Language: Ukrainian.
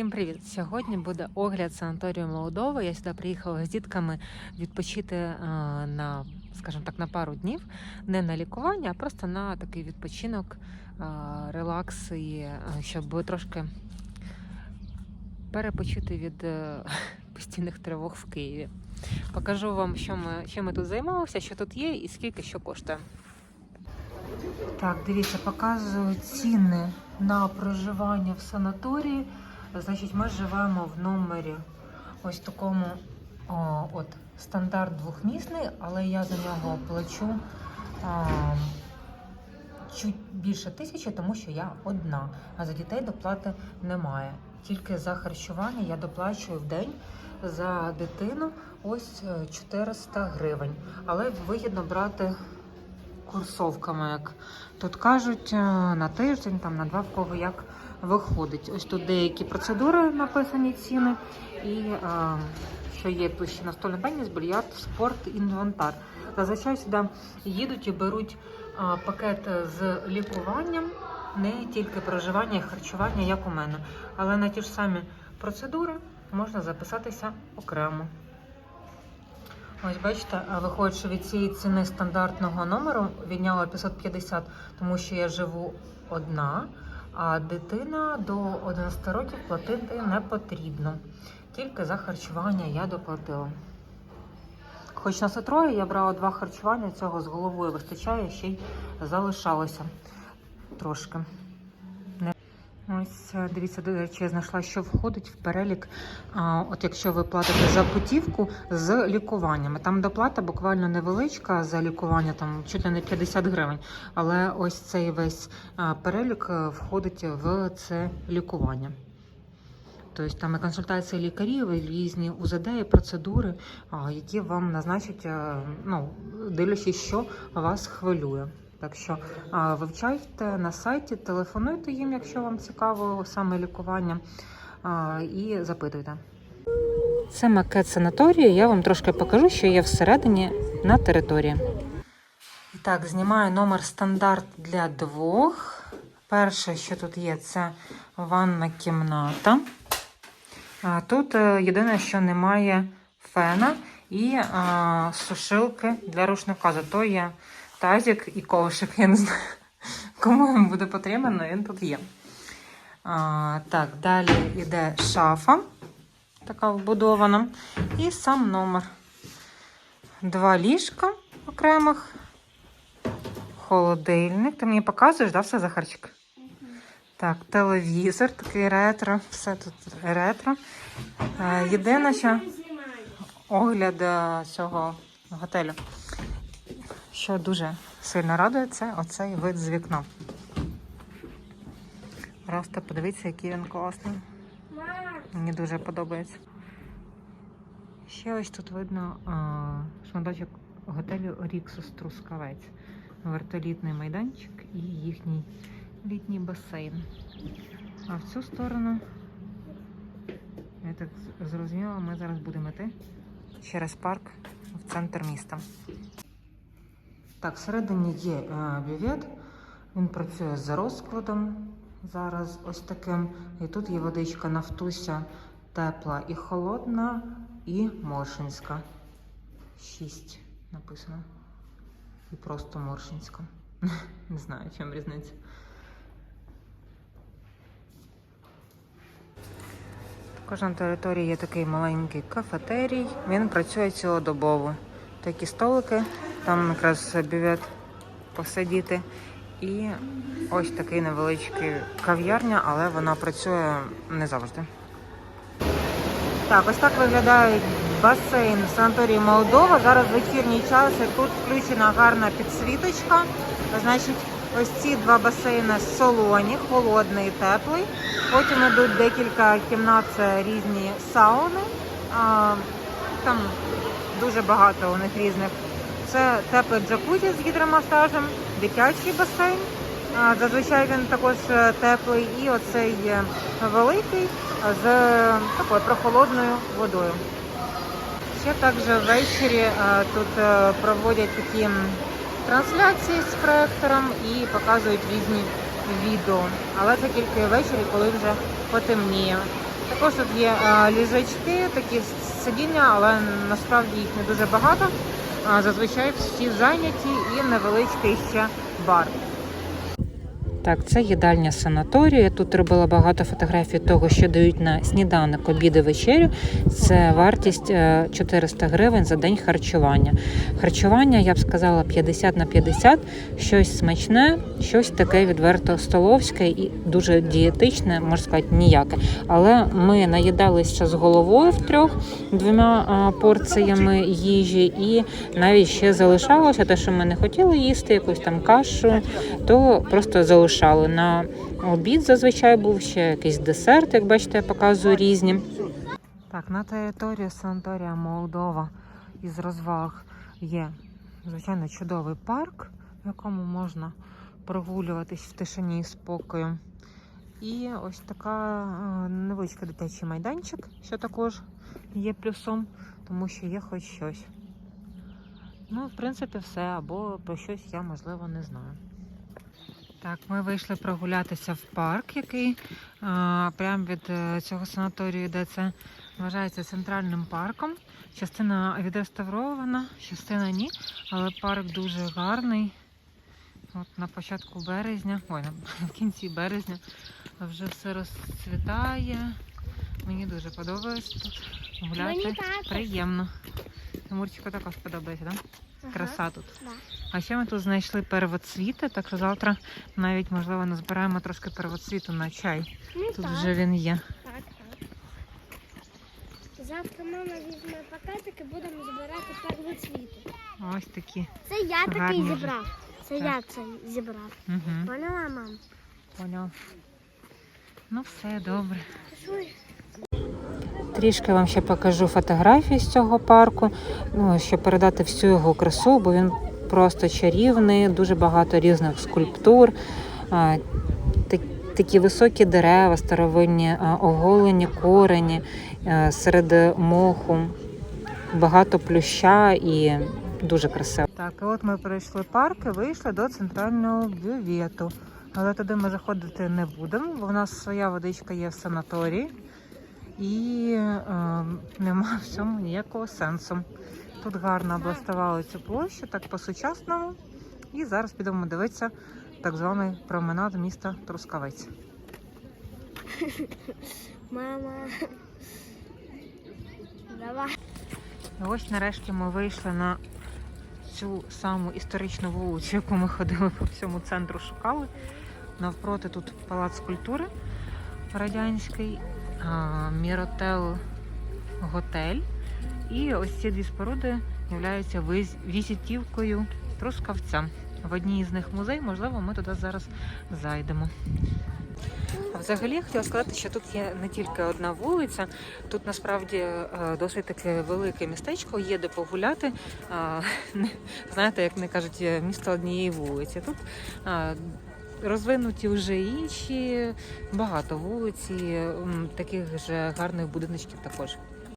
Всім привіт! Сьогодні буде огляд санаторію Молдова. Я сюди приїхала з дітками відпочити е, на, скажімо так, на пару днів, не на лікування, а просто на такий відпочинок, е, релакс, і е, щоб трошки перепочити від постійних тривог в Києві. Покажу вам, що ми, чим ми тут займалися, що тут є і скільки що коштує. Так, дивіться, показую ціни на проживання в санаторії. Значить, ми живемо в номері ось такому о, от, стандарт двохмісний, але я за нього плачу а, чуть більше тисячі, тому що я одна. А за дітей доплати немає. Тільки за харчування я доплачую в день за дитину ось е, 400 гривень. Але вигідно брати курсовками, як тут кажуть, е, на тиждень, там на два в кого як виходить. Ось тут деякі процедури написані ціни, і е, що є тут ще настольний теніс, більярд, спорт, інвентар. Зазвичай сюди їдуть і беруть е, пакет з лікуванням, не тільки проживання і харчування, як у мене. Але на ті ж самі процедури можна записатися окремо. Ось бачите, а виходить, від цієї ціни стандартного номеру відняла 550, тому що я живу одна, а дитина до 11 років платити не потрібно. Тільки за харчування я доплатила. Хоч нас і троє, я брала два харчування, цього з головою вистачає, ще й залишалося трошки. Ось е, дивіться, до речі, я знайшла, що входить в перелік. А, от якщо ви платите за путівку з лікуваннями. Там доплата буквально невеличка за лікування, там чуть ли не 50 гривень. Але ось цей весь перелік е, входить в це лікування. Тобто там і консультації лікарів, і різні УЗД, і процедури, які вам назначать, е, ну, дивлячись, що вас хвилює. Так що вивчайте на сайті, телефонуйте їм, якщо вам цікаво саме лікування, і запитуйте. Це макет санаторію. Я вам трошки покажу, що є всередині на території. Так, знімаю номер стандарт для двох. Перше, що тут є, це ванна кімната. Тут е, єдине, що немає фена і сушилки для рушника. Зато є тазик і ковшик. Я не знаю, кому він буде потрібен, але він тут є. А, так, далі йде шафа, така вбудована, і сам номер. Два ліжка окремих, холодильник. Ти мені показуєш, да, все, Захарчик? Так, телевізор, такий ретро, все тут ретро. Е, Єдине, що огляд е, цього готелю, що дуже сильно радує, це оцей вид з вікна. Просто подивіться, який він класний. Мені дуже подобається. Ще ось тут видно шматочок готелю Ріксус Трускавець. Вертолітний майданчик і їхній літній басейн. А в цю сторону, я так зрозуміла, ми зараз будемо йти через парк в центр міста. Так, всередині є е, бювет. Він працює за розкладом. Зараз ось таким. І тут є водичка Нафтуся тепла і холодна, і моршинська. Шість написано. І просто моршинська. Не знаю, чим різниця. Також на території є такий маленький кафетерій. Він працює цілодобово. Такі столики, там якраз бювет посидіти. І ось такий невеличкий кав'ярня, але вона працює не завжди. Так, ось так виглядає басейн в санаторії Молдова. Зараз вечірній час і тут включена гарна підсвіточка. Значить, ось ці два басейни солоні, холодний і теплий. Потім йдуть декілька кімнат, це різні сауни. Там дуже багато у них різних. Це теплий джакузі з гідромасажем, дитячий басейн. Зазвичай він також е, теплий, і оцей е, великий з е, такою прохолодною водою. Ще також ввечері тут проводять такі трансляції з проектором і показують різні відео. Але це тільки ввечері, коли вже потемніє. Також тут є ліжачки, такі сидіння, але насправді їх не дуже багато. Зазвичай всі зайняті і невеличкий ще бар. Так, це їдальня санаторію. Тут робила багато фотографій того, що дають на сніданок, обід і вечерю. Це вартість е, 400 гривень за день харчування. Харчування, я б сказала, 50 на 50, щось смачне, щось таке відверто столовське і дуже дієтичне, можна сказати, ніяке. Але ми наїдалися з головою втрьох двома порціями їжі, і навіть ще залишалося те, що ми не хотіли їсти, якусь там кашу, то просто залишали. На обід зазвичай був ще якийсь десерт, як бачите, я показую різні. Так, на території санаторія Молдова із розваг є, звичайно, чудовий парк, в якому можна прогулюватись в тишині і спокою. І ось така е, невеличка дитячий майданчик, що також є плюсом, тому що є хоч щось. Ну, в принципі, все, або про щось я, можливо, не знаю. Так, ми вийшли прогулятися в парк, який а, прямо від е, цього санаторію, де це вважається центральним парком. Частина відреставрована, частина ні, але парк дуже гарний. От на початку березня, ой, на, в кінці березня вже все розцвітає. Мені дуже подобається тут гуляти. Приємно. Мурчику також подобається, так? Ага. Краса тут. Да. А ще ми тут знайшли первоцвіти, так що завтра навіть можливо назбираємо трошки первоцвіту на чай. Ну, Тут так, вже він є. так, так. Завтра мама візьме пакетик і будемо збирати первоцвіти. Ось такі. Це я такий Гарні вже. зібрав. Це Так. я це зібрав. Угу. Поняла, мам? Поняв. Ну все добре. Пішли. Трішки вам ще покажу фотографії з цього парку, ну, щоб передати всю його красу, бо він просто чарівний, дуже багато різних скульптур, такі високі дерева, старовинні, оголені корені серед моху, багато плюща і дуже красиво. Так, от ми пройшли парк і вийшли до центрального бювету. Але туди ми заходити не будемо, бо в нас своя водичка є в санаторії і е, нема в цьому ніякого сенсу. Тут гарно облаштували цю площу, так по-сучасному. І зараз підемо дивитися так званий променад міста Трускавець. Мама. Давай. Ось нарешті ми вийшли на цю саму історичну вулицю, яку ми ходили по всьому центру, шукали. Навпроти тут палац культури радянський, Міротел готель. І ось ці дві споруди являються візитівкою Трускавця. В одній з них музей, можливо, ми туди зараз зайдемо. Взагалі я хотіла сказати, що тут є не тільки одна вулиця, тут насправді е, досить таке велике містечко, є де погуляти. Знаєте, як не кажуть, е, місто однієї вулиці. Тут розвинуті вже інші, багато вулиці, таких же гарних будиночків також.